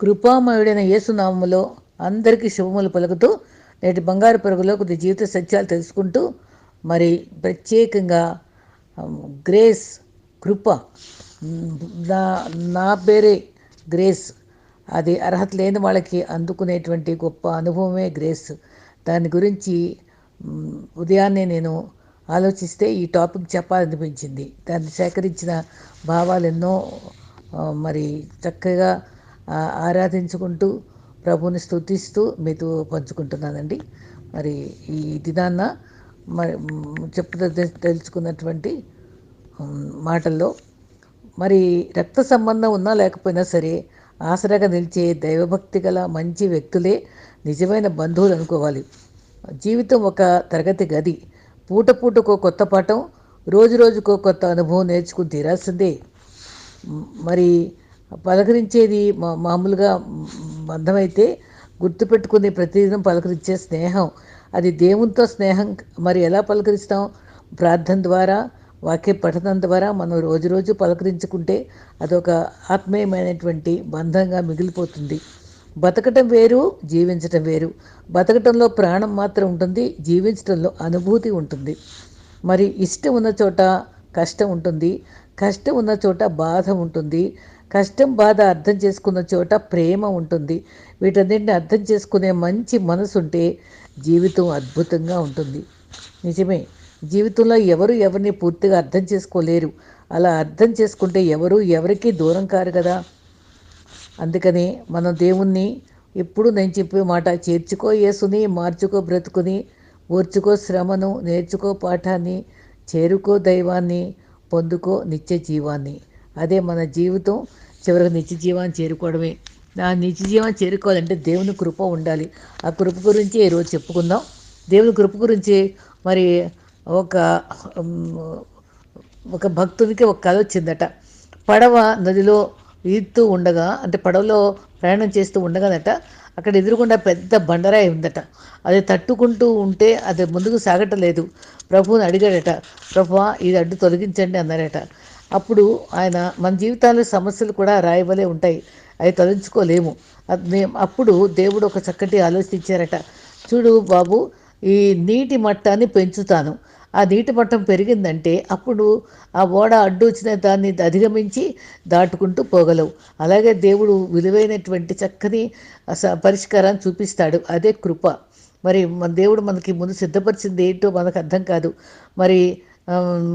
కృపామయుడైన యేసునామములో అందరికీ శుభములు పలుకుతూ నేటి బంగారు పరుగులో కొద్ది జీవిత సత్యాలు తెలుసుకుంటూ మరి ప్రత్యేకంగా గ్రేస్ కృప నా నా పేరే గ్రేస్. అది అర్హత లేని వాళ్ళకి అందుకునేటువంటి గొప్ప అనుభవమే గ్రేస్. దాని గురించి ఉదయాన్నే నేను ఆలోచిస్తే ఈ టాపిక్ చెప్పాలనిపించింది. దాన్ని సేకరించిన భావాలు ఎన్నో మరి చక్కగా ఆరాధించుకుంటూ ప్రభుని స్థుతిస్తూ మీతో పంచుకుంటున్నానండి. మరి ఈ దినాన్న మరి చెప్తూ తెలుసుకున్నటువంటి మాటల్లో మరి రక్త సంబంధం ఉన్నా లేకపోయినా సరే ఆసరాగా నిలిచే దైవభక్తి గల మంచి వ్యక్తులే నిజమైన బంధువులు అనుకోవాలి. జీవితం ఒక తరగతి గది. పూట పూటకో కొత్త పాఠం రోజు రోజుకో కొత్త అనుభవం నేర్చుకుని తీరాల్సిందే మరి పలకరించేది మా మామూలుగా బంధమైతే గుర్తుపెట్టుకుని ప్రతిదినం పలకరించే స్నేహం. అది దేవునితో స్నేహం మరి ఎలా పలకరిస్తాం? ప్రార్థన ద్వారా వాక్య పఠనం ద్వారా మనం రోజు రోజు పలకరించుకుంటే అదొక ఆత్మీయమైనటువంటి బంధంగా మిగిలిపోతుంది. బతకటం వేరు జీవించటం వేరు. బతకటంలో ప్రాణం మాత్రం ఉంటుంది జీవించటంలో అనుభూతి ఉంటుంది. మరి ఇష్టం ఉన్న చోట కష్టం ఉంటుంది కష్టం ఉన్న చోట బాధ ఉంటుంది కష్టం బాధ అర్థం చేసుకున్న చోట ప్రేమ ఉంటుంది. వీటన్నింటిని అర్థం చేసుకునే మంచి మనసు ఉంటే జీవితం అద్భుతంగా ఉంటుంది. నిజమే జీవితంలో ఎవరు ఎవరిని పూర్తిగా అర్థం చేసుకోలేరు. అలా అర్థం చేసుకుంటే ఎవరు ఎవరికి దూరం కారు కదా. అందుకని మనం దేవుణ్ణి ఎప్పుడు నేను చెప్పే మాట చేర్చుకో యేసుని మార్చుకో బ్రతుకుని ఓర్చుకో శ్రమను నేర్చుకో పాఠాన్ని చేరుకో దైవాన్ని పొందుకో నిత్య జీవాన్ని. అదే మన జీవితం చివరికి నిత్య జీవాన్ని చేరుకోవడమే. ఆ నిత్య జీవాన్ని చేరుకోవాలంటే దేవుని కృప ఉండాలి. ఆ కృప గురించి ఈరోజు చెప్పుకుందాం. దేవుని కృప గురించి మరి ఒక ఒక భక్తునికి ఒక కథ వచ్చిందట. పడవ నదిలో ఈదుతూ ఉండగా అంటే పడవలో ప్రయాణం చేస్తూ ఉండగానట అక్కడ ఎదురుగుండా పెద్ద బండరాయి ఉందట. అది తట్టుకుంటూ ఉంటే అది ముందుకు సాగటలేదు ప్రభువుని అడిగాడట ప్రభు ఇది అడ్డు తొలగించండి అన్నారట. అప్పుడు ఆయన మన జీవితాల్లో సమస్యలు కూడా రాయవలే ఉంటాయి. అవి తలంచుకోలేము అప్పుడు దేవుడు ఒక చక్కటి ఆలోచించారట. చూడు బాబు ఈ నీటి మట్టాన్ని పెంచుతాను. ఆ నీటి మట్టం పెరిగిందంటే అప్పుడు ఆ ఓడ అడ్డు వచ్చిన దాన్ని అధిగమించి దాటుకుంటూ పోగలవు. అలాగే దేవుడు విలువైనటువంటి చక్కని పరిష్కారాన్ని చూపిస్తాడు. అదే కృప. మరి మన దేవుడు మనకి ముందు సిద్ధపరిచింది ఏంటో మనకు అర్థం కాదు. మరి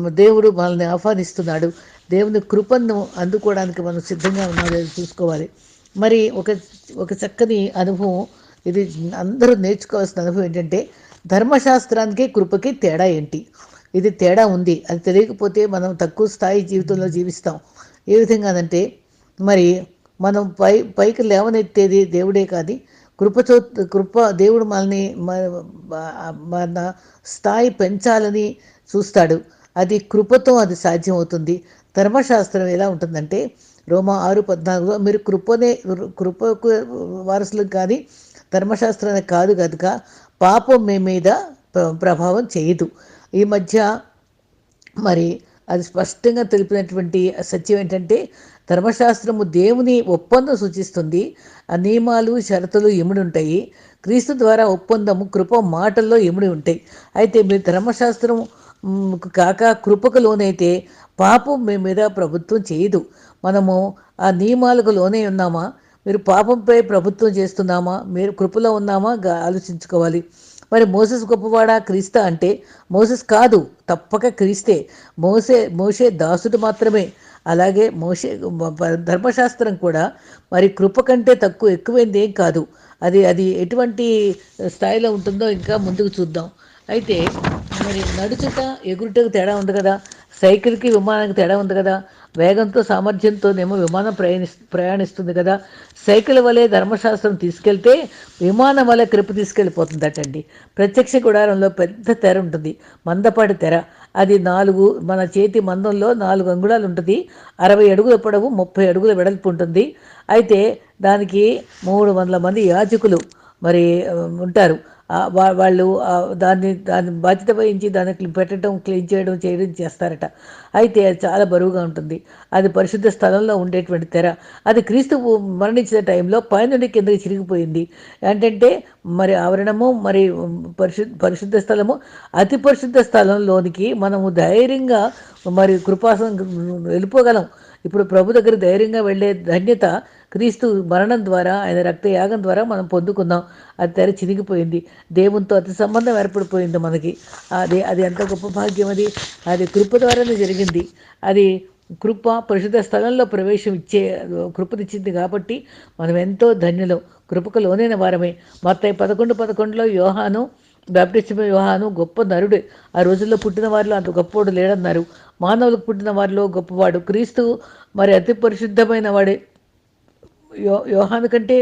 దేవుడు మనల్ని ఆహ్వానిస్తున్నాడు. దేవుని కృపను అందుకోవడానికి మనం సిద్ధంగా ఉన్నాడో చూసుకోవాలి. మరి ఒక ఒక చక్కని అనుభవం ఇది అందరూ నేర్చుకోవాల్సిన అనుభవం ఏంటంటే ధర్మశాస్త్రానికి కృపకి తేడా ఏంటి? ఇది తేడా ఉంది. అది తెలియకపోతే మనం తక్కువ స్థాయి జీవితంలో జీవిస్తాం. ఏ విధంగానంటే మరి మనం పై పైకి లేవనెత్తేది దేవుడే కాదు కృపచో కృప దేవుడు మనల్ని మన స్థాయి పెంచాలని చూస్తాడు. అది కృపతో అది సాధ్యమవుతుంది. ధర్మశాస్త్రం ఎలా ఉంటుందంటే రోమా ఆరు పద్నాలుగులో మీరు కృపనే కృపకు వారసులు కానీ ధర్మశాస్త్రం కాదు కనుక పాపం మీ మీద ప్రభావం చేయదు. ఈ మధ్య మరి అది స్పష్టంగా తెలిపినటువంటి సత్యం ఏంటంటే ధర్మశాస్త్రము దేవుని ఒప్పందం సూచిస్తుంది. ఆ నియమాలు షరతులు ఎముడి ఉంటాయి. క్రీస్తు ద్వారా ఒప్పందము కృప మాటల్లో ఎముడి ఉంటాయి. అయితే మీరు ధర్మశాస్త్రం కాక కృపకు లోనైతే పాపం మీ మీద ప్రభుత్వం చేయదు. మనము ఆ నియమాలకు లోనే ఉన్నామా? మీరు పాపంపై ప్రభుత్వం చేస్తున్నామా? మీరు కృపలో ఉన్నామా? ఆలోచించుకోవాలి. మరి మోసెస్ గొప్పవాడా క్రీస్త అంటే? మోసెస్ కాదు తప్పక క్రీస్తే. మోసే మోసే దాసుడు మాత్రమే. అలాగే మోసే ధర్మశాస్త్రం కూడా మరి కృప కంటే తక్కువ ఎక్కువైంది ఏం కాదు. అది అది ఎటువంటి స్థాయిలో ఉంటుందో ఇంకా ముందుకు చూద్దాం. అయితే మరి నడుచుట ఎగురుటకు తేడా ఉంది కదా. సైకిల్కి విమానానికి తేడా ఉంది కదా. వేగంతో సామర్థ్యంతోనేమో విమానం ప్రయాణి ప్రయాణిస్తుంది కదా. సైకిల్ వలె ధర్మశాస్త్రం తీసుకెళ్తే విమానం వలె కృప తీసుకెళ్ళిపోతుందటండి. ప్రత్యక్ష గుడారంలో పెద్ద తెర ఉంటుంది. మందపాటి తెర. అది నాలుగు మన చేతి మందంలో నాలుగు అంగుళాలు ఉంటుంది అరవై అడుగుల పొడవు ముప్పై అడుగుల వెడల్పు ఉంటుంది. అయితే దానికి మూడు వందల మంది యాజకులు మరి ఉంటారు. వాళ్ళు దాన్ని దాన్ని బాధ్యత వహించి దాన్ని పెట్టడం క్లీన్ చేయడం చేయడం చేస్తారట. అయితే అది చాలా బరువుగా ఉంటుంది. అది పరిశుద్ధ స్థలంలో ఉండేటువంటి తెర. అది క్రీస్తు మరణించిన టైంలో పైనుండి కిందకి చిరిగిపోయింది. ఏంటంటే మరి ఆవరణము మరి పరిశుద్ధ పరిశుద్ధ స్థలము అతి పరిశుద్ధ స్థలంలోనికి మనము ధైర్యంగా మరి కృపాసం వెళ్ళిపోగలం. ఇప్పుడు ప్రభు దగ్గర ధైర్యంగా వెళ్ళే ధన్యత క్రీస్తు మరణం ద్వారా ఆయన రక్తయాగం ద్వారా మనం పొందుకుందాం. అది తెర చినిగిపోయింది. దేవునితో అతి సంబంధం ఏర్పడిపోయింది మనకి. అది అది ఎంత గొప్ప భాగ్యం అది. అది కృప ద్వారానే జరిగింది. అది కృప పరిశుద్ధ స్థలంలో ప్రవేశం ఇచ్చే కృపనిచ్చింది కాబట్టి మనం ఎంతో ధన్యులం. కృపకు లోనైన వారమే. మొత్తం పదకొండు పదకొండులో యోహాను బ్యాప్టిస్ట్ యోహాను గొప్ప నరుడే. ఆ రోజుల్లో పుట్టిన వారిలో అంత గొప్పవాడు లేడన్నారు. మానవులకు పుట్టిన వారిలో గొప్పవాడు. క్రీస్తు మరి అతి పరిశుద్ధమైన వాడే. యో యోహాను కంటే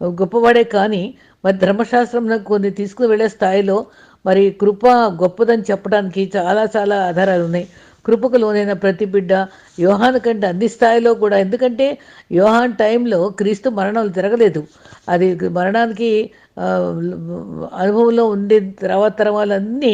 గొప్పవాడే కానీ మరి ధర్మశాస్త్రం కొన్ని తీసుకుని వెళ్ళే స్థాయిలో మరి కృప గొప్పదని చెప్పడానికి చాలా చాలా ఆధారాలు ఉన్నాయి కృపకు లోనైన ప్రతి బిడ్డ యోహాన్ కంటే అన్ని స్థాయిలో కూడా. ఎందుకంటే యోహాన్ టైంలో క్రీస్తు మరణాలు తిరగలేదు అది మరణానికి అనుభవంలో ఉండే తర్వాత తరవాలన్నీ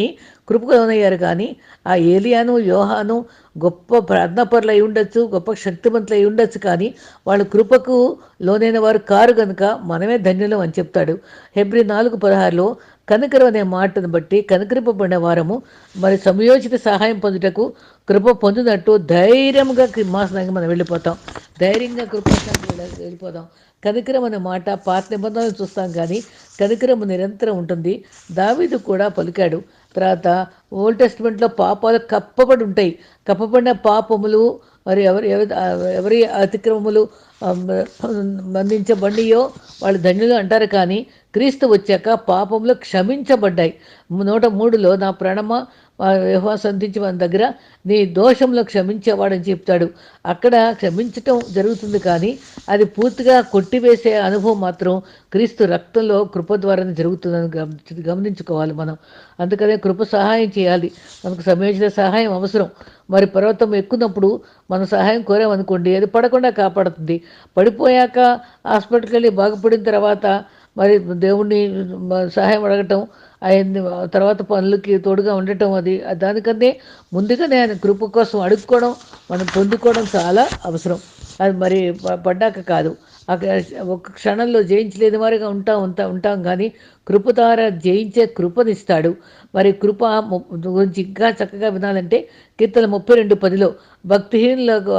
కృపకు లోనయ్యారు. కానీ ఆ ఏలియాను యోహాను గొప్ప ప్రార్థనాపరులు అయి ఉండొచ్చు గొప్ప శక్తివంతులు అయి ఉండొచ్చు. కానీ వాళ్ళు కృపకు లోనైన వారు కారు కనుక మనమే ధన్యులం అని చెప్తాడు. హెబ్రి నాలుగు పదహారులో కనుకరం అనే మాటను బట్టి కనుకరింపబడిన వారము మరి సమయోచిత సహాయం పొందుటకు కృప పొందినట్టు ధైర్యంగా మాసనానికి మనం వెళ్ళిపోతాం. ధైర్యంగా కృపాసనానికి వెళ్ళిపోదాం. కనికరం అనే మాట పాత నిబంధనలు చూస్తాం కానీ కనికరం నిరంతరం ఉంటుంది. దావీదు కూడా పలికాడు. తర్వాత ఓల్డ్ టెస్ట్మెంట్లో పాపాలు కప్పబడి ఉంటాయి. కప్పబడిన పాపములు మరి ఎవరి ఎవరి అతిక్రమములు మందించబడియో వాళ్ళు ధన్యులు అంటారు కానీ క్రీస్తు వచ్చాక పాపములు క్షమించబడ్డాయి. నూట మూడులో నా ప్రణమ యహోవా సంధించి మన దగ్గర నీ దోషంలో క్షమించేవాడని చెప్తాడు. అక్కడ క్షమించటం జరుగుతుంది కానీ అది పూర్తిగా కొట్టివేసే అనుభవం మాత్రం క్రీస్తు రక్తంలో కృప ద్వారానే జరుగుతుందని గమనించుకోవాలి మనం. అందుకనే కృప సహాయం చేయాలి. మనకు సమయోచిత సహాయం అవసరం. మరి పర్వతం ఎక్కున్నప్పుడు మన సహాయం కోరామనుకోండి అది పడకుండా కాపాడుతుంది. పడిపోయాక హాస్పిటల్కి వెళ్ళి బాగుపడిన తర్వాత మరి దేవుణ్ణి సహాయం అడగటం ఆయన తర్వాత పనులకి తోడుగా ఉండటం అది. దానికంటే ముందుగానే ఆయన కృప కోసం అడుక్కోవడం మనం పొందుకోవడం చాలా అవసరం. అది మరి పడ్డాక కాదు. ఒక క్షణంలో జయించలేని వారిగా ఉంటా ఉంటా ఉంటాం కానీ కృప ద్వారా జయించే కృపనిస్తాడు. మరి కృప గురించి ఇంకా చక్కగా వినాలంటే కీర్తన ముప్పై రెండు పదిలో భక్తిహీనులకు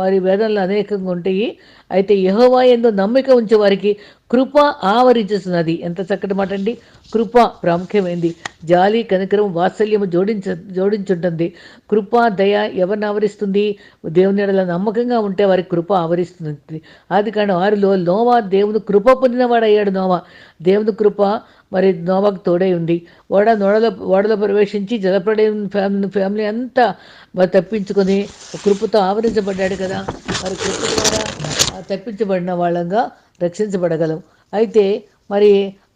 మరి వేదనలు అనేకంగా ఉంటాయి. అయితే యహోవా ఎందు నమ్మిక ఉంచే వారికి కృప ఆవరించుతున్నది ఎంత చక్కటి మాట అండి కృప ప్రాముఖ్యమైంది. జాలి కనికరం వాత్సల్యము జోడించ జోడించుంటుంది. కృప దయ ఎవరిని ఆవరిస్తుంది దేవుని ఎడల నమ్మకంగా ఉంటే వారికి కృప ఆవరిస్తుంది. ఆది కానీ ఆరులో నోవా దేవుని కృప పొందినవాడయ్యాడు నోవా. దేవుని కృప మరి నోవాకు తోడై ఉంది. ఓడ నోడలో ఓడలో ప్రవేశించి జలప్రడయం ఫ్యామిలీ ఫ్యామిలీ అంతా మరి తప్పించుకొని కృపతో ఆవరించబడ్డాడు కదా. మరి కృప ద్వారా తప్పించబడిన వాళ్ళంగా రక్షించబడగలం. అయితే మరి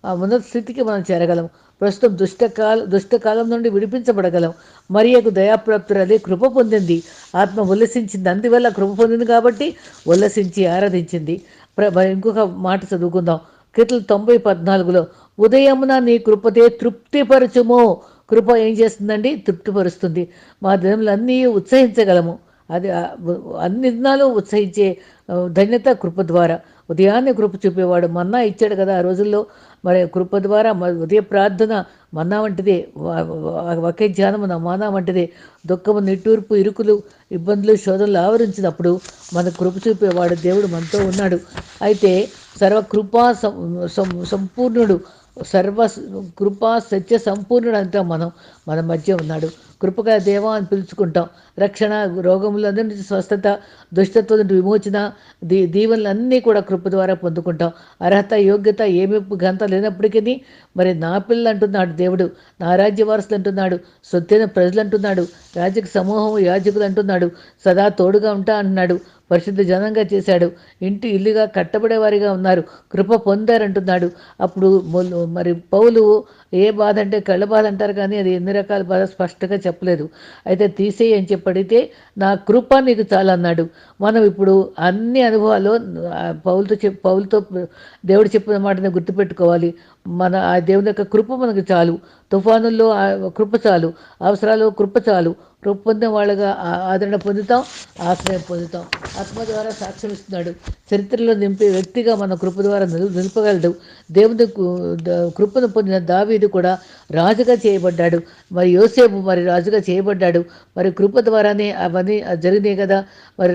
ఆ ఉన్నత స్థితికి మనం చేరగలం. ప్రస్తుతం దుష్టకాల దుష్టకాలం నుండి విడిపించబడగలం. మరియకు దయాప్రాప్తురాలి కృప పొందింది. ఆత్మ ఉల్లసించింది. అందువల్ల కృప పొందింది కాబట్టి ఉల్లసించి ఆరాధించింది. ఇంకొక మాట చదువుకుందాం. కీర్తలు తొంభై పద్నాలుగులో ఉదయమున నీ కృపతే తృప్తిపరచుము. కృప ఏం చేస్తుందండి? తృప్తిపరుస్తుంది. మా దినములు అన్నీ ఉత్సహించగలము. అది అన్ని దినాలు ఉత్సహించే ధన్యత కృప ద్వారా. ఉదయాన్నే కృప చూపేవాడు. మన్నా ఇచ్చాడు కదా ఆ రోజుల్లో. మరి కృప ద్వారా ఉదయ ప్రార్థన మన్నా వంటిదే. ఒకే ధ్యానము మానా వంటిదే. దుఃఖము నిట్టూర్పు ఇరుకులు ఇబ్బందులు శోధనలు ఆవరించినప్పుడు మన కృప చూపేవాడు దేవుడు మనతో ఉన్నాడు. అయితే సర్వకృపా సంపూర్ణుడు సర్వ కృపా సత్య సంపూర్ణుడు అంతా మనం మన మధ్య ఉన్నాడు. కృపగా దేవా అని పిలుచుకుంటాం. రక్షణ రోగములందరి నుంచి స్వస్థత దుష్టత్వం నుండి విమోచన దీ దీవెనలన్నీ కూడా కృప ద్వారా పొందుకుంటాం. అర్హత యోగ్యత ఏమి గంత లేనప్పటికీ మరి నా పిల్లలు అంటున్నాడు దేవుడు నా రాజ్య వారసులు అంటున్నాడు సొత్తైన ప్రజలు అంటున్నాడు రాజక సమూహం యాజకులు అంటున్నాడు సదా తోడుగా ఉంటా అంటున్నాడు. పరిశుద్ధ జనంగా చేశాడు. ఇంటి ఇల్లుగా కట్టబడేవారిగా ఉన్నారు. కృప పొందారంటున్నాడు. అప్పుడు మరి పౌలు ఏ బాధ అంటే కళ్ళ బాధ అంటారు కానీ అది ఎన్ని రకాల బాధ స్పష్టంగా చెప్పలేదు. అయితే తీసేయి అని చెప్పడితే నా కృప నీకు చాలా అన్నాడు. మనం ఇప్పుడు అన్ని అనుభవాలు పౌలతో చెప్ పౌలతో దేవుడు చెప్పిన మాటని గుర్తుపెట్టుకోవాలి. మన ఆ దేవుని యొక్క కృప మనకు చాలు. తుఫానుల్లో కృప చాలు. అవసరాలు కృప చాలు. రూపొందిన వాళ్ళుగా ఆదరణ పొందుతాం ఆశ్రయం పొందుతాం ఆత్మ ద్వారా సాక్ష్యం ఇస్తున్నాడు. చరిత్రలో నింపే వ్యక్తిగా మన కృప ద్వారా నిలుపగలడు. దేవుని కృపను పొందిన దావీదు కూడా రాజుగా చేయబడ్డాడు. మరి యోసేపు మరి రాజుగా చేయబడ్డాడు. మరి కృప ద్వారానే అవన్నీ జరిగినాయి కదా. మరి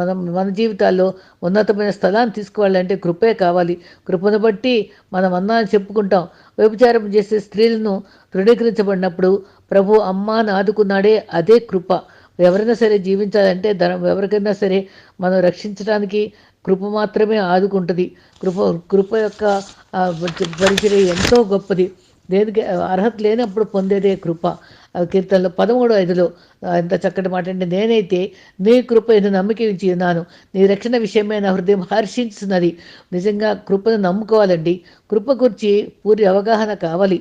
మనం మన జీవితాల్లో ఉన్నతమైన స్థలాన్ని తీసుకోవాలంటే కృపే కావాలి. కృపను బట్టి మనం అన్నా చెప్పుకుంటాం. వ్యభిచారం చేసే స్త్రీలను తృణీకరించబడినప్పుడు ప్రభు అమ్మాని ఆదుకున్నాడే అదే కృప. ఎవరైనా సరే జీవించాలంటే ధనం ఎవరికైనా సరే మనం రక్షించడానికి కృప మాత్రమే ఆదుకుంటుంది. కృప కృప యొక్క పరిచయం ఎంతో గొప్పది. దేనికి అర్హత లేనప్పుడు పొందేదే కృప. కీర్తనలో పదమూడు ఐదులో ఎంత చక్కటి మాట అంటే నేనైతే నీ కృప ఇది నమ్మిక ఇచ్చి ఉన్నాను. నీ రక్షణ విషయమే నా హృదయం హర్షించున్నది నిజంగా కృపను నమ్ముకోవాలండి. కృప గురించి పూర్తి అవగాహన కావాలి.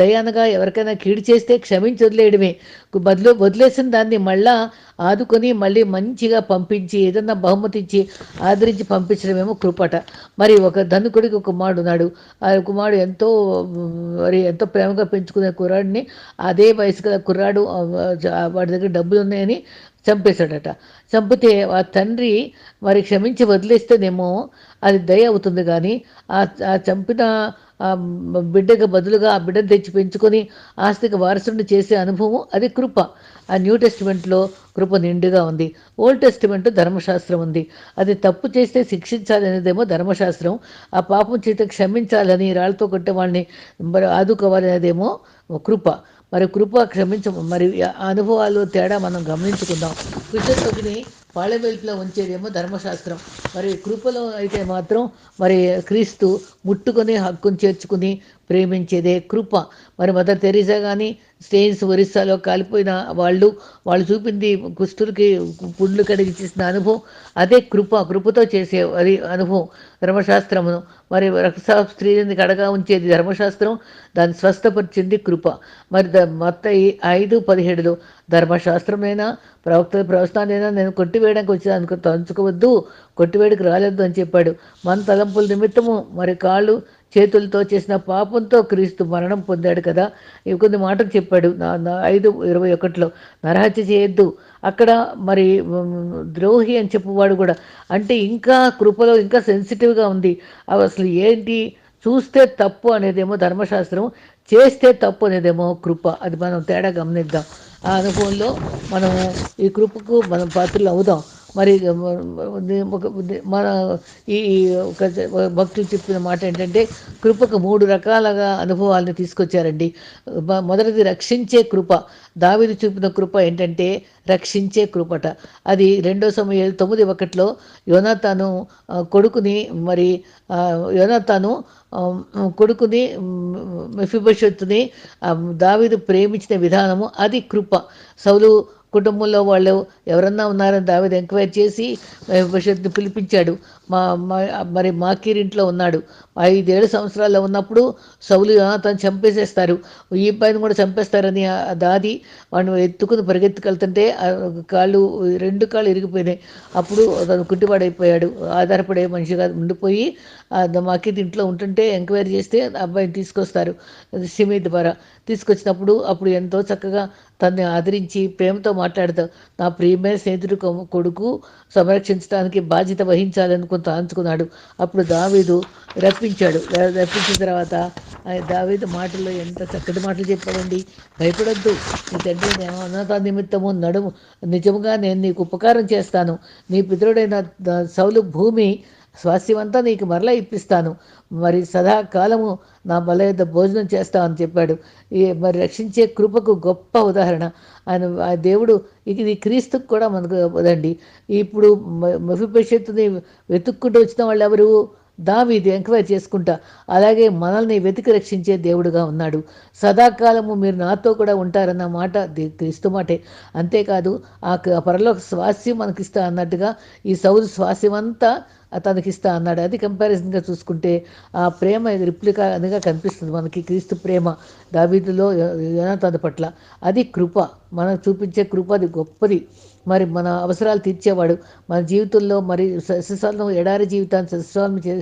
దయానగా ఎవరికైనా కీడు చేస్తే క్షమించి వదిలేయడమే. బదులు వదిలేసిన దాన్ని మళ్ళా ఆదుకొని మళ్ళీ మంచిగా పంపించి ఏదన్నా బహుమతి ఇచ్చి ఆదరించి పంపించడమేమో కృపట. మరి ఒక ధనుకుడికి కుమారుడు ఉన్నాడు. ఆ కుమారుడు ఎంతో మరి ఎంతో ప్రేమగా పెంచుకునే కుర్రాడిని అదే వయసు కదా కుర్రాడు వాడి దగ్గర డబ్బులు ఉన్నాయని చంపేశాడట. చంపితే ఆ తండ్రి మరి క్షమించి వదిలేస్తేనేమో అది దయ అవుతుంది కానీ ఆ చంపిన బిడ్డకు బదులుగా ఆ బిడ్డను తెచ్చి పెంచుకొని ఆస్తికి వారసుని చేసే అనుభవం అది కృప. ఆ న్యూ టెస్టిమెంట్లో కృప నిండుగా ఉంది. ఓల్డ్ టెస్టిమెంట్ ధర్మశాస్త్రం ఉంది. అది తప్పు చేస్తే శిక్షించాలి అనేదేమో ధర్మశాస్త్రం. ఆ పాపం చేత క్షమించాలని రాళ్ళతో కొట్టే వాళ్ళని మరి ఆదుకోవాలి అనేదేమో కృప. మరి కృప క్షమించ మరి అనుభవాలు తేడా మనం గమనించుకుందాం. కృష్ణతొగిని పాళెవెల్పులో ఉంచేదేమో ధర్మశాస్త్రం. మరి కృపలో అయితే మాత్రం మరి క్రీస్తు ముట్టుకొని హక్కును చేర్చుకుని ప్రేమించేదే కృప. మరి మదర్ తెరీసా కానీ స్టేన్స్ ఒరిస్సాలో కాలిపోయిన వాళ్ళు వాళ్ళు చూపింది కుష్ఠులకి పుండ్లు కడిగి చేసిన అనుభవం అదే కృప కృపతో చేసే అది అనుభవం ధర్మశాస్త్రమును. మరి రక్త స్త్రీని కడగా ఉంచేది ధర్మశాస్త్రం దాన్ని స్వస్థపరిచింది కృప. మరి ద మొత్త ఐదు పదిహేడులో ధర్మశాస్త్రమైనా ప్రవక్త ప్రవస్థానైనా నేను కొట్టివేయడానికి వచ్చి అనుకు తలుచుకోవద్దు కొట్టివేడికి రాలేదు అని చెప్పాడు. మన తలంపుల నిమిత్తము మరి కాళ్ళు చేతులతో చేసిన పాపంతో క్రీస్తు మరణం పొందాడు కదా. ఇవి కొన్ని మాటలు చెప్పాడు. నా ఐదు ఇరవై ఒకటిలో. నరహత్య చేయొద్దు. అక్కడ మరి ద్రోహి అని చెప్పువాడు కూడా. అంటే ఇంకా కృపలో ఇంకా సెన్సిటివ్గా ఉంది. అవి అసలు ఏంటి? చూస్తే తప్పు అనేదేమో ధర్మశాస్త్రం చేస్తే తప్పు అనేదేమో కృప. అది మనం తేడా గమనిద్దాం. ఆ అనుభవంలో మనము ఈ కృపకు మనం పాత్రలు అవుదాం. మరి మన ఈ భక్తులు చెప్పిన మాట ఏంటంటే కృపకు మూడు రకాలుగా అనుభవాలను తీసుకొచ్చారండి. మొదటిది రక్షించే కృప. దావిది చూపిన కృప ఏంటంటే రక్షించే కృపట. అది రెండో సమయం తొమ్మిది ఒకటిలో యోనాతాను కొడుకుని మరి యోనాతాను కొడుకుని మెఫిబషత్తుని దావిదు ప్రేమించిన విధానము అది కృప. సౌలు కుటుంబంలో వాళ్ళు ఎవరన్నా ఉన్నారని దావిది ఎంక్వైర్ చేసి భవిష్యత్తుని పిలిపించాడు. మా మరి మాకీరింట్లో ఉన్నాడు. ఐదేడు సంవత్సరాల్లో ఉన్నప్పుడు సౌలు తను చంపేసేస్తారు. ఈ పైన కూడా చంపేస్తారని దాది వాడిని ఎత్తుకుని పరిగెత్తుకెళ్తుంటే కాళ్ళు రెండు కాళ్ళు ఇరిగిపోయినాయి. అప్పుడు తను కుట్టివాడైపోయాడు ఆధారపడే మనిషిగా ఉండిపోయి మాకి ఇంట్లో ఉంటుంటే ఎంక్వైరీ చేస్తే అబ్బాయిని తీసుకొస్తారు. సిమి ద్వారా తీసుకొచ్చినప్పుడు అప్పుడు ఎంతో చక్కగా తనని ఆదరించి ప్రేమతో మాట్లాడతావు నా ప్రియమైన స్నేహితుడు కొడుకు సంరక్షించడానికి బాధ్యత వహించాలనుకుని తాంచుకున్నాడు అప్పుడు దావీదు రప్పించాడు. రప్పించిన తర్వాత దావీదు మాటల్లో ఎంత చక్కటి మాటలు చెప్పాడండి. భయపడద్దు. నీ తండ్రి ఉన్నత నిమిత్తము నడుము నిజముగా నేను నీకు ఉపకారం చేస్తాను. నీ పితరుడైన సౌలు భూమి స్వాస్థ్యమంతా నీకు మరలా ఇప్పిస్తాను. మరి సదాకాలము నా బల యొక్క భోజనం చేస్తామని చెప్పాడు. ఈ మరి రక్షించే కృపకు గొప్ప ఉదాహరణ. ఆయన ఆ దేవుడు ఇది క్రీస్తుకు కూడా మనకు వదండి. ఇప్పుడు మఫిపరిషత్తుని వెతుక్కుంటూ వచ్చిన వాళ్ళు ఎవరు దావీది ఎంక్వైరీ చేసుకుంటా అలాగే మనల్ని వెతికి రక్షించే దేవుడుగా ఉన్నాడు. సదాకాలము మీరు నాతో కూడా ఉంటారన్న మాట క్రీస్తు మాటే. అంతేకాదు ఆ పరలోక స్వాస్యం మనకిస్తా అన్నట్టుగా ఈ సౌదు స్వాస్యం అంతా తనకి ఇస్తా అన్నాడు. అది కంపారిజన్గా చూసుకుంటే ఆ ప్రేమ రిప్లికా అనగా కనిపిస్తుంది మనకి క్రీస్తు ప్రేమ దావీదులో తన పట్ల. అది కృప. మనం చూపించే కృప అది గొప్పది. మరి మన అవసరాలు తీర్చేవాడు. మన జీవితంలో మరి సస్యశాలను ఎడారి జీవితాన్ని సస్యశాలం చే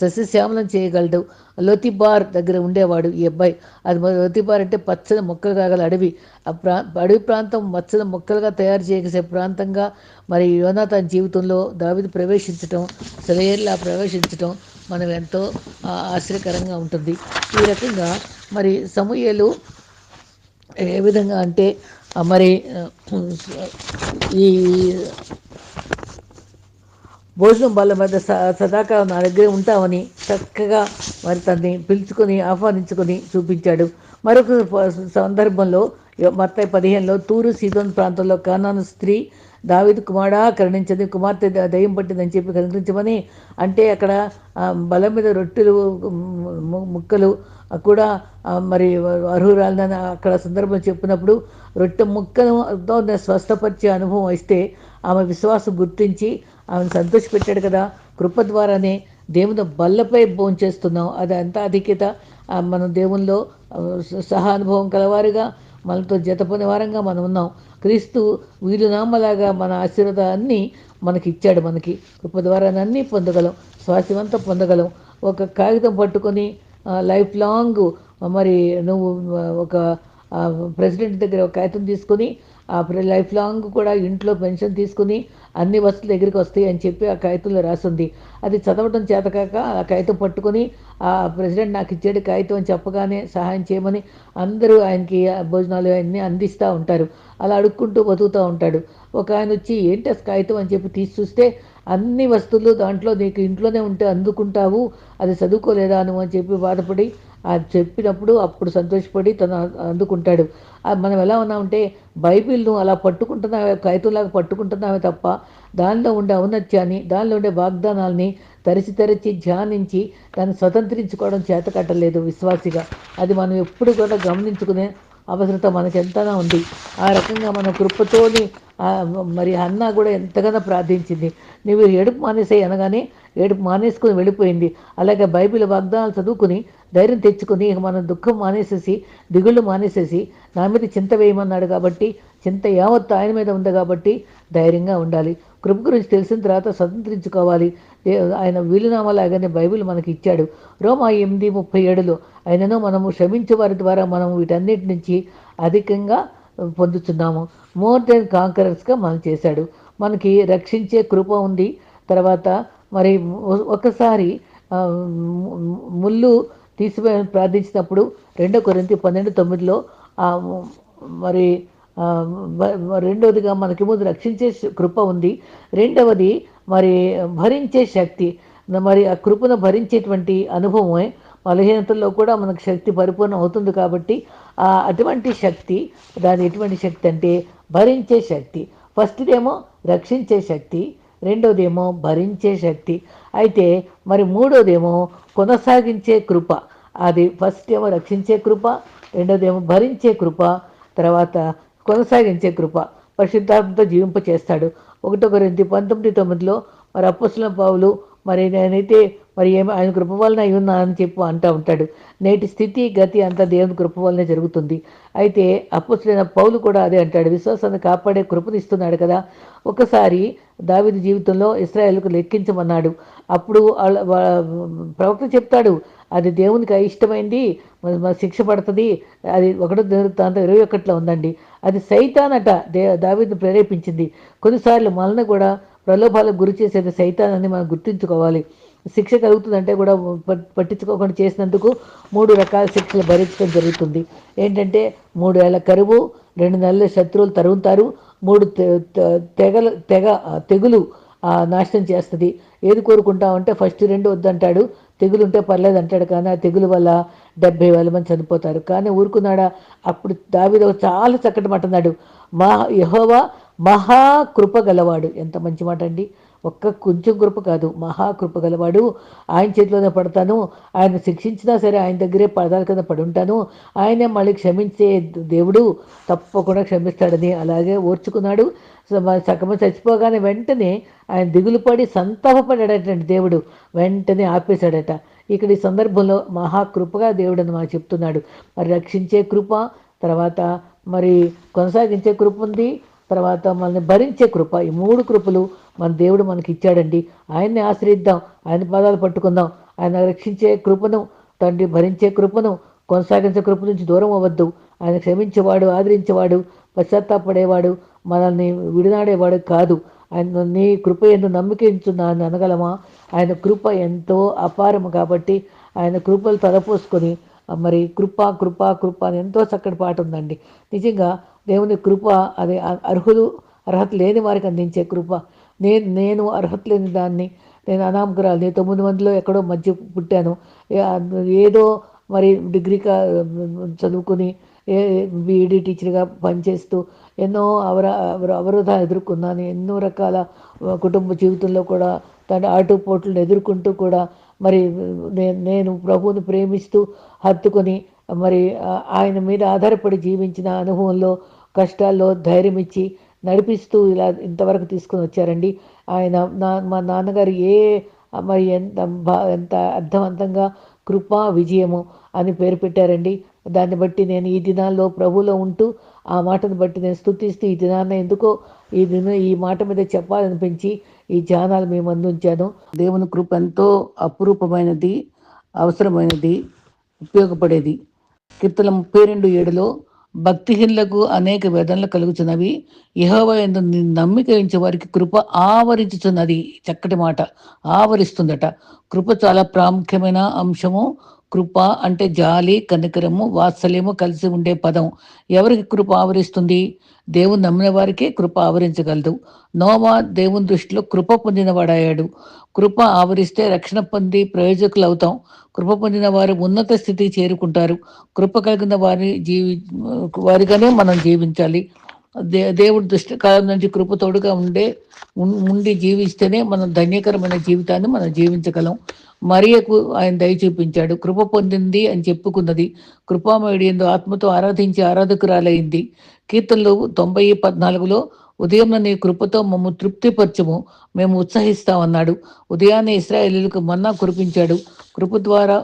సస్యశ్యామలం చేయగలడు. లోతిబార్ దగ్గర ఉండేవాడు ఈ అబ్బాయి. అది లోతిబార్ అంటే పచ్చని మొక్కలు కాగల అడవి. ఆ ప్రా అడవి ప్రాంతం మచ్చని మొక్కలుగా తయారు చేసే ప్రాంతంగా మరి యోనా తన జీవితంలో దావిది ప్రవేశించటం సెలయేర్లా ప్రవేశించటం మనం ఎంతో ఆశ్చర్యకరంగా ఉంటుంది. ఈ రకంగా మరి సమూహలు ఏ విధంగా అంటే మరి ఈ భోజనం వాళ్ళ మీద సదాకాలం నా దగ్గర ఉంటామని చక్కగా మరి తనని పిలుచుకొని ఆహ్వానించుకొని చూపించాడు. మరొక సందర్భంలో మత్త పదిహేనులో తూరు సీదోన్ ప్రాంతంలో కానాను స్త్రీ దావిదు కుమారా కరుణించని కుమార్తె దయ్యం పట్టిందని చెప్పి కరుణించమని అంటే అక్కడ బలం మీద రొట్టెలు ముక్కలు కూడా మరి అర్హురాలని అక్కడ సందర్భం చెప్పినప్పుడు రొట్టె ముక్కలతో స్వస్థపరిచే అనుభవం ఇస్తే ఆమె విశ్వాసం గుర్తించి ఆమెను సంతోషపెట్టాడు కదా. కృప ద్వారానే దేవుని బల్లపై భోంచేస్తున్నాం అది అంత అధిక్యత మనం దేవుల్లో సహానుభవం కలవారుగా మనతో జతపని వారంగా మనం ఉన్నాం. క్రీస్తు వీలునామలాగా మన ఆశీర్వాదాన్ని మనకి ఇచ్చాడు మనకి. కృప ద్వారా అన్నీ పొందగలం. శ్వాసవంతం పొందగలం. ఒక కాగితం పట్టుకొని లైఫ్ లాంగ్ మరి నువ్వు ఒక ప్రెసిడెంట్ దగ్గర ఒక కాగితం తీసుకుని ఆ లైఫ్ లాంగ్ కూడా ఇంట్లో పెన్షన్ తీసుకుని అన్ని వస్తువులు దగ్గరికి వస్తాయి అని చెప్పి ఆ కాగితంలో రాసింది. అది చదవడం చేతకాక ఆ కాగితం పట్టుకొని ఆ ప్రెసిడెంట్ నాకు ఇచ్చాడు కాగితం అని చెప్పగానే సహాయం చేయమని అందరూ ఆయనకి భోజనాలు అన్నీ అందిస్తూ ఉంటారు. అలా అడుక్కుంటూ బతుకుతూ ఉంటాడు. ఒక ఆయన వచ్చి ఏంటి కాగితం? అని చెప్పి తీసి చూస్తే అన్ని వస్తువులు దాంట్లో నీకు ఇంట్లోనే ఉంటే అందుకుంటావు అది చదువుకోలేదా నువ్వు అని చెప్పి బాధపడి అది చెప్పినప్పుడు అప్పుడు సంతోషపడి తను అందుకుంటాడు. మనం ఎలా ఉన్నామంటే బైబిల్ను అలా పట్టుకుంటున్నావే కైతులాగా పట్టుకుంటున్నావే తప్ప దానిలో ఉండే ఔన్నత్యాన్ని దానిలో ఉండే వాగ్దానాల్ని తరిచి తరిచి ధ్యానించి దాన్ని స్వతంత్రించుకోవడం చేత కట్టలేదు విశ్వాసిగా. అది మనం ఎప్పుడు కూడా గమనించుకునే అవసరత మనకెంతనా ఉంది. ఆ రకంగా మన కృపతోని మరి అన్న కూడా ఎంతగానో ప్రార్థించింది. నువ్వు ఏడుపు మానేసే అనగానే ఏడుపు మానేసుకుని వెళ్ళిపోయింది. అలాగే బైబిల్ వాగ్దానాలు చదువుకుని ధైర్యం తెచ్చుకుని మనం దుఃఖం మానేసేసి దిగుళ్ళు మానేసేసి నా మీద చింత వేయమన్నాడు కాబట్టి చింత యావత్తు ఆయన మీద ఉంది కాబట్టి ధైర్యంగా ఉండాలి. కృప గురించి తెలిసిన తర్వాత స్వతంత్రించుకోవాలి. ఆయన వీలునామాలాగానే బైబిల్ మనకి ఇచ్చాడు. రోమా ఎనిమిది ముప్పై ఏడులో ఆయనను మనము శ్రమించే వారి ద్వారా మనం వీటన్నిటి నుంచి అధికంగా పొందుతున్నాము మోర్ దెన్ కాంకరర్స్గా మనం చేశాడు. మనకి రక్షించే కృప ఉంది. తర్వాత మరి ఒకసారి ముళ్ళు తీసిపోయి ప్రార్థించినప్పుడు రెండో కొరింతి పన్నెండు తొమ్మిదిలో మరి రెండవదిగా మనకి ముందు రక్షించే కృప ఉంది. రెండవది మరి భరించే శక్తి. మరి ఆ కృపను భరించేటువంటి అనుభవమే బలహీనతల్లో కూడా మనకు శక్తి పరిపూర్ణం అవుతుంది కాబట్టి అటువంటి శక్తి దాని ఎటువంటి శక్తి అంటే భరించే శక్తి. ఫస్ట్దేమో రక్షించే శక్తి రెండోదేమో భరించే శక్తి. అయితే మరి మూడోదేమో కొనసాగించే కృప. అది ఫస్ట్ ఏమో రక్షించే కృప రెండోదేమో భరించే కృప తర్వాత కొనసాగించే కృప. పరిశుద్ధాత్మతో జీవింప చేస్తాడు ఒకటో రెండు పంతొమ్మిది తొమ్మిదిలో మరి అప్పసుల పావులు మరి నేనైతే మరి ఏమి ఆయన కృప వలన అయి ఉన్నా అని చెప్పి అంటూ ఉంటాడు. నేటి స్థితి గతి అంతా దేవుని కృప వలనే జరుగుతుంది. అయితే అప్పసులైన పౌలు కూడా అదే అంటాడు. విశ్వాసాన్ని కాపాడే కృపనిస్తున్నాడు కదా. ఒకసారి దావిది జీవితంలో ఇస్రాయేల్కు లెక్కించమన్నాడు. అప్పుడు ప్రవక్త చెప్తాడు అది దేవునికి అయిష్టమైంది శిక్ష పడుతుంది. అది ఒకటో దాంతో ఇరవై ఒకటిలో ఉందండి. అది సైతానట దే దావిని ప్రేరేపించింది. కొన్నిసార్లు మనల్ని కూడా ప్రలోభాలకు గురి చేసేది సైతానని మనం గుర్తుంచుకోవాలి. శిక్ష కలుగుతుందంటే కూడా పట్టించుకోకుండా చేసినందుకు మూడు రకాల శిక్షలు భరించడం జరుగుతుంది. ఏంటంటే మూడు ఏళ్ళ కరువు రెండు నెలల శత్రువులు తరుగుతారు మూడు తెగలు తెగ తెగులు నాశనం చేస్తుంది. ఏది కోరుకుంటామంటే ఫస్ట్ రెండు వద్దంటాడు తెగులు ఉంటే పర్లేదు అంటాడు కానీ ఆ తెగులు వల్ల డెబ్బై వేల మంది చనిపోతారు. కానీ ఊరుకున్నాడా? అప్పుడు దావిద చాలా చక్కటి మాట అన్నాడు. మా యహోవా మహాకృప గలవాడు. ఎంత మంచి మాట అండి. ఒక్క కొంచెం కృప కాదు మహాకృప గలవాడు. ఆయన చేతిలోనే పడతాను. ఆయన శిక్షించినా సరే ఆయన దగ్గరే పదాల కింద పడి ఉంటాను. ఆయనే మళ్ళీ క్షమించే దేవుడు తప్పకుండా క్షమిస్తాడని అలాగే ఓర్చుకున్నాడు. సగమ చచ్చిపోగానే వెంటనే ఆయన దిగులు పడి సంతాపపడాడటండి దేవుడు. వెంటనే ఆపేశాడట. ఇక్కడ ఈ సందర్భంలో మహాకృపగా దేవుడని మాకు చెప్తున్నాడు. మరి రక్షించే కృప తర్వాత మరి కొనసాగించే కృప ఉంది. తర్వాత మనల్ని భరించే కృప. ఈ మూడు కృపలు మన దేవుడు మనకి ఇచ్చాడండి ఆయన్ని ఆశ్రయిద్దాం. ఆయన పాదాలు పట్టుకుందాం. ఆయన రక్షించే కృపను తండ్రి భరించే కృపను కొనసాగించే కృప నుంచి దూరం అవ్వద్దు. ఆయన క్షమించేవాడు ఆదరించేవాడు పశ్చాత్తాపడేవాడు మనల్ని విడినాడేవాడు కాదు. ఆయన నీ కృప ఎందు నమ్మకించున్నాను అనగలమా? ఆయన కృప ఎంతో అపారము కాబట్టి ఆయన కృపలు తలపోసుకొని మరి కృప కృప కృప అని ఎంతో చక్కటి పాట ఉందండి. నిజంగా దేవుని కృప అది అర్హులు అర్హత లేని వారికి అందించే కృప. నేను నేను అర్హత లేని దాన్ని నేను అనామకురాలు. నేను తొమ్మిది మందిలో ఎక్కడో మధ్య పుట్టాను. ఏదో మరి డిగ్రీ చదువుకుని ఏ బీఈడీ టీచర్గా పనిచేస్తూ ఎన్నో అవర అవరోధ ఎదుర్కొన్నాను. ఎన్నో రకాల కుటుంబ జీవితంలో కూడా తన ఆటుపోట్లను ఎదుర్కొంటూ కూడా మరి నేను ప్రభువుని ప్రేమిస్తూ హత్తుకొని మరి ఆయన మీద ఆధారపడి జీవించిన అనుభవంలో కష్టాల్లో ధైర్యం ఇచ్చి నడిపిస్తూ ఇలా ఇంతవరకు తీసుకొని వచ్చారండి. ఆయన నా మా నాన్నగారు ఏ మరి ఎంత ఎంత అర్థవంతంగా కృపా విజయము అని పేరు పెట్టారండి. దాన్ని బట్టి నేను ఈ దినాల్లో ప్రభులో ఉంటూ ఆ మాటను బట్టి నేను స్థుతిస్తూ ఈ దినాన్న ఎందుకో ఈ దిన ఈ మాట మీద చెప్పాలనిపించి ఈ ధ్యానాలు మేము అందించాను దేవుని కృప ఎంతో అపురూపమైనది అవసరమైనది ఉపయోగపడేది. కీర్తన ముప్పై రెండు ఏడులో భక్తిహీనులకు అనేక వేదనలు కలుగుతున్నవి. యహోవ ఎందు నమ్మిక ఉంచే వారికి కృప ఆవరించుతున్నది. చక్కటి మాట ఆవరిస్తుందట. కృప చాలా ప్రాముఖ్యమైన అంశము. కృప అంటే జాలి కనికరము వాత్సల్యము కలిసి ఉండే పదం. ఎవరికి కృప ఆవరిస్తుంది? దేవుని నమ్మిన వారికే కృప ఆవరించగలదు నోవా దేవుని దృష్టిలో కృప పొందినవాడయ్యాడు. కృప ఆవరిస్తే రక్షణ పొంది ప్రయోజకులు అవుతాం కృప పొందిన వారు ఉన్నత స్థితి చేరుకుంటారు. కృప కలిగిన వారి జీవి వారిగానే మనం జీవించాలి. దే దేవుడి దృష్టి కాలం నుంచి కృప తోడుగా ఉండే ఉండి జీవిస్తేనే మనం ధన్యకరమైన జీవితాన్ని మనం జీవించగలం. మరియకు ఆయన దయ చూపించాడు. కృప పొందింది అని చెప్పుకున్నది. కృపామయుడి ఎందు ఆత్మతో ఆరాధించి ఆరాధకురాలైంది. కీర్తనలు తొంభై పద్నాలుగులో ఉదయం నీ కృపతో మమ్ము తృప్తిపరచము మేము ఉత్సహిస్తామన్నాడు. ఉదయాన్నే ఇస్రాయేలీలకు మన్నా కురిపించాడు. కృప ద్వారా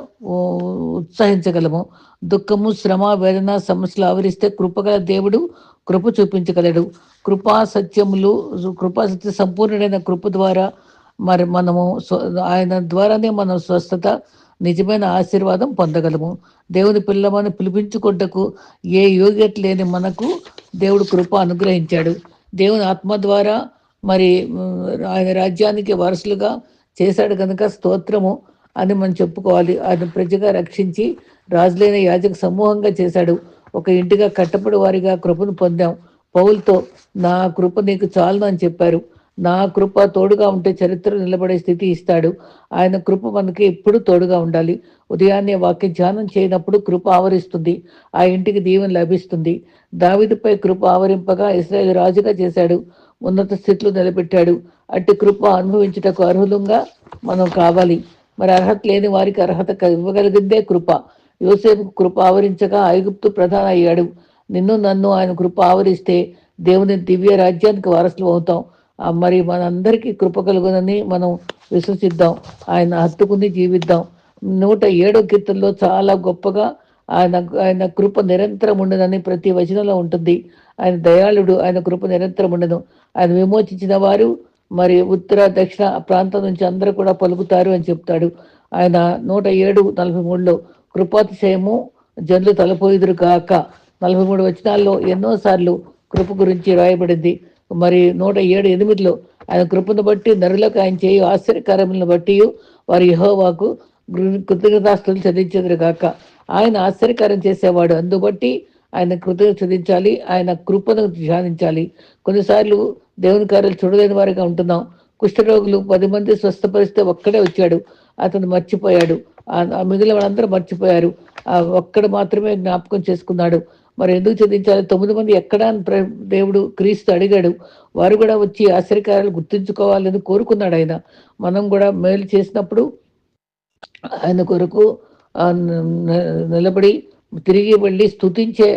ఉత్సహించగలము. దుఃఖము శ్రమ వేదన సమస్యలు ఆవరిస్తే కృపగల దేవుడు కృప చూపించగలడు. కృపా సత్యములు కృపా సత్య సంపూర్ణుడైన కృప ద్వారా మరి మనము ఆయన ద్వారానే మనం స్వస్థత నిజమైన ఆశీర్వాదం పొందగలము. దేవుని పిల్లమని పిలిపించుకుంటకు ఏ యోగ్యత లేని మనకు దేవుడు కృప అనుగ్రహించాడు. దేవుని ఆత్మ ద్వారా మరి ఆయన రాజ్యానికి వారసులుగా చేశాడు కనుక స్తోత్రము అని మనం చెప్పుకోవాలి. ఆయన ప్రజగా రక్షించి రాజులైన యాజక సమూహంగా చేశాడు. ఒక ఇంటిగా కట్టపడి వారిగా కృపను పొందాం. పౌలతో నా కృప నీకు చాలు అని చెప్పారు. నా కృప తోడుగా ఉంటే చరిత్ర నిలబడే స్థితి ఇస్తాడు. ఆయన కృప మనకి ఎప్పుడు తోడుగా ఉండాలి. ఉదయాన్నే వాక్య ధ్యానం చేయనప్పుడు కృప ఆవరిస్తుంది. ఆ ఇంటికి దీవెన లభిస్తుంది. దావిదిపై కృప ఆవరింపగా ఇస్రాయల్ రాజుగా చేశాడు. ఉన్నత స్థితిలో నిలబెట్టాడు. అట్టి కృప అనుభవించుటకు అర్హులంగా మనం కావాలి. మరి అర్హత లేని వారికి అర్హత ఇవ్వగలిగిందే కృప. యోసేపు కృప ఆవరించగా ఐగుప్తు ప్రధాన అయ్యాడు. నిన్ను నన్ను ఆయన కృప ఆవరిస్తే దేవుని దివ్య రాజ్యానికి వారసులు అవుతాం. మరి మనందరికీ కృప కలుగునని మనం విశ్వసిద్దాం. ఆయన హత్తుకుని జీవిద్దాం. నూట ఏడో కీర్తనలో చాలా గొప్పగా ఆయన ఆయన కృప నిరంతరం ఉండదని ప్రతి వచనంలో ఉంటుంది. ఆయన దయాళుడు ఆయన కృప నిరంతరం ఉండదు. ఆయన విమోచించిన వారు మరి ఉత్తర దక్షిణ ప్రాంతం నుంచి అందరూ కూడా పలుకుతారు అని చెప్తాడు. ఆయన నూట ఏడు నలభై మూడులో కృపాతిశయము జనులు తలపోయిదురు కాక నలభై మూడు వచనాల్లో ఎన్నోసార్లు కృప గురించి రాయబడింది. మరి నూట ఏడు ఎనిమిదిలో ఆయన కృపను బట్టి నరులకు ఆయన చేయు ఆశ్చర్యకారములను బట్టి వారి యహోవాకు కృతజ్ఞతాస్తులు చదివించదురు కాక ఆయన ఆశ్చర్యకరం చేసేవాడు. అందుబట్టి ఆయన కృతజ్ఞత చదివించాలి ఆయన కృపను ధ్యానించాలి. కొన్నిసార్లు దేవుని కార్యాలు చూడలేని వారిగా ఉంటున్నాం. కుష్ఠరోగులు పది మంది స్వస్థపరిస్తే ఒక్కడే వచ్చాడు. అతను మర్చిపోయాడు. మిగిలిన వాళ్ళందరూ మర్చిపోయారు. ఒక్కడ మాత్రమే జ్ఞాపకం చేసుకున్నాడు. మరి ఎందుకు చెందించాలి తొమ్మిది మంది ఎక్కడ దేవుడు క్రీస్తు అడిగాడు. వారు కూడా వచ్చి ఆశ్చర్యకారాలు గుర్తుంచుకోవాలని కోరుకున్నాడు ఆయన. మనం కూడా మేలు చేసినప్పుడు ఆయన కొరకు నిలబడి తిరిగి వెళ్ళి స్థుతించే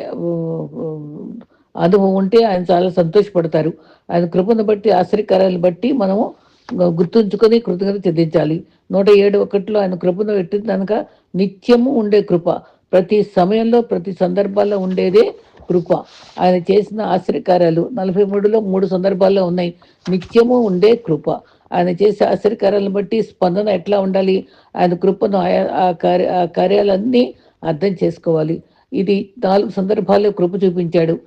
అనుభవం ఉంటే ఆయన చాలా సంతోషపడతారు. ఆయన కృపను బట్టి ఆశ్చర్యకారాలను బట్టి మనము గుర్తుంచుకొని కృతజ్ఞత చెందించాలి. నూట ఏడు ఒకటిలో ఆయన కృపను పెట్టింది కనుక నిత్యము ఉండే కృప. ప్రతి సమయంలో ప్రతి సందర్భాల్లో ఉండేదే కృప. ఆయన చేసిన ఆశ్చర్యకార్యాలు నలభై మూడులో మూడు సందర్భాల్లో ఉన్నాయి. నిత్యము ఉండే కృప. ఆయన చేసే ఆశ్చర్యకార్యాలను బట్టి స్పందన ఎట్లా ఉండాలి? ఆయన కృపను ఆ కార్య ఆ కార్యాలన్నీ అర్థం చేసుకోవాలి. ఇది నాలుగు సందర్భాల్లో కృప చూపించాడు.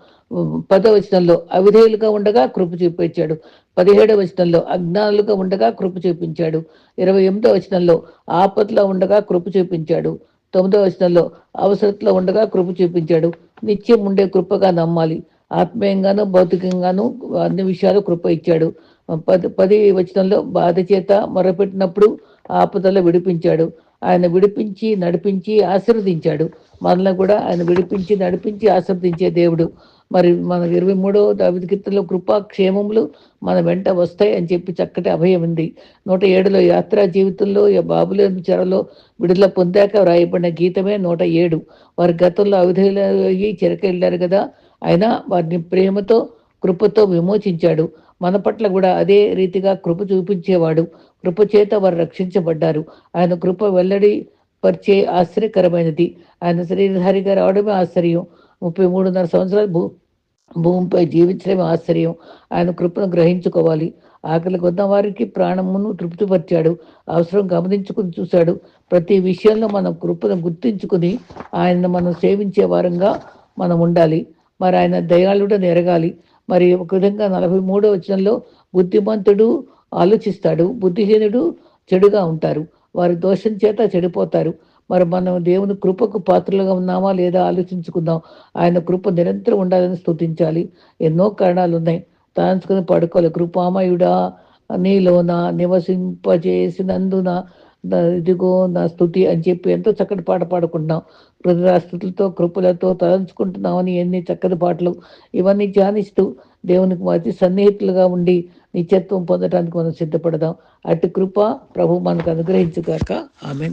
పదో వచనంలో అవిధేయులుగా ఉండగా కృప చూపించాడు. పదిహేడవ వచనంలో అజ్ఞానులుగా ఉండగా కృప చూపించాడు. ఇరవై ఎనిమిదో వచనంలో ఆపదలో ఉండగా కృప చూపించాడు. తొమ్మిదో వచనంలో అవసరతలో ఉండగా కృప చూపించాడు. నిత్యం ఉండే కృపగా నమ్మాలి. ఆత్మీయంగాను భౌతికంగాను అన్ని విషయాలు కృప ఇచ్చాడు. పది పది వచనంలో బాధ చేత మొరపెట్టినప్పుడు ఆపదలో విడిపించాడు. ఆయన విడిపించి నడిపించి ఆశీర్వదించాడు. మనల్ని కూడా ఆయన విడిపించి నడిపించి ఆశీర్వదించే దేవుడు. మరి మన ఇరవై మూడో దావిది కీర్తనలో కృపా క్షేమములు మన వెంట వస్తాయి అని చెప్పి చక్కటి అభయం ఉంది. నూట ఏడులో యాత్రా జీవితంలో బాబులేని చెరలో విడుదల పొందాక వ్రాయబడిన గీతమే నూట ఏడు. వారి గతంలో అవిధేయులయ్యి చెరక వెళ్ళారు కదా. అయినా వారిని ప్రేమతో కృపతో విమోచించాడు. మన పట్ల కూడా అదే రీతిగా కృప చూపించేవాడు. కృప చేత వారు రక్షించబడ్డారు. ఆయన కృప వెల్లడి పరిచే ఆశ్చర్యకరమైనది. ఆయన శరీరధారిగా రావడమే ఆశ్చర్యం. ముప్పై మూడున్నర సంవత్సరాలు భూ భూమిపై జీవించడమే ఆశ్చర్యం. ఆయన కృపను గ్రహించుకోవాలి. ఆకలి కొద్ద వారికి ప్రాణమును తృప్తిపరిచాడు. అవసరం గమనించుకుని చూశాడు. ప్రతి విషయంలో మనం కృపను గుర్తించుకుని ఆయనను మనం సేవించే వారంగా మనం ఉండాలి. మరి ఆయన దయాళుడని ఎరగాలి. మరి ఒక విధంగా నలభై మూడో వచనంలో బుద్ధిమంతుడు ఆలోచిస్తాడు బుద్ధిహీనుడు చెడుగా ఉంటారు వారి దోషం చేత చెడిపోతారు. మరి మనం దేవుని కృపకు పాత్రలుగా ఉన్నామా లేదా ఆలోచించుకుందాం. ఆయన కృప నిరంతరం ఉండాలని స్థుతించాలి ఎన్నో కారణాలు ఉన్నాయి. తాంచుకుని పడుకోవాలి. కృపామయుడా నీలోన నివసింపజేసినందున నా ఇదిగో నా స్థుతి అని చెప్పి ఎంతో చక్కటి పాట పాడుకుంటున్నాం. హృదయాస్థుతులతో కృపలతో తలంచుకుంటున్నామని ఎన్ని చక్కటి పాటలు. ఇవన్నీ ధ్యానిస్తూ దేవునికి అతి సన్నిహితులుగా ఉండి నిత్యత్వం పొందడానికి మనం సిద్ధపడదాం. అటు కృప ప్రభు మనకు అనుగ్రహించుగాక. ఆమె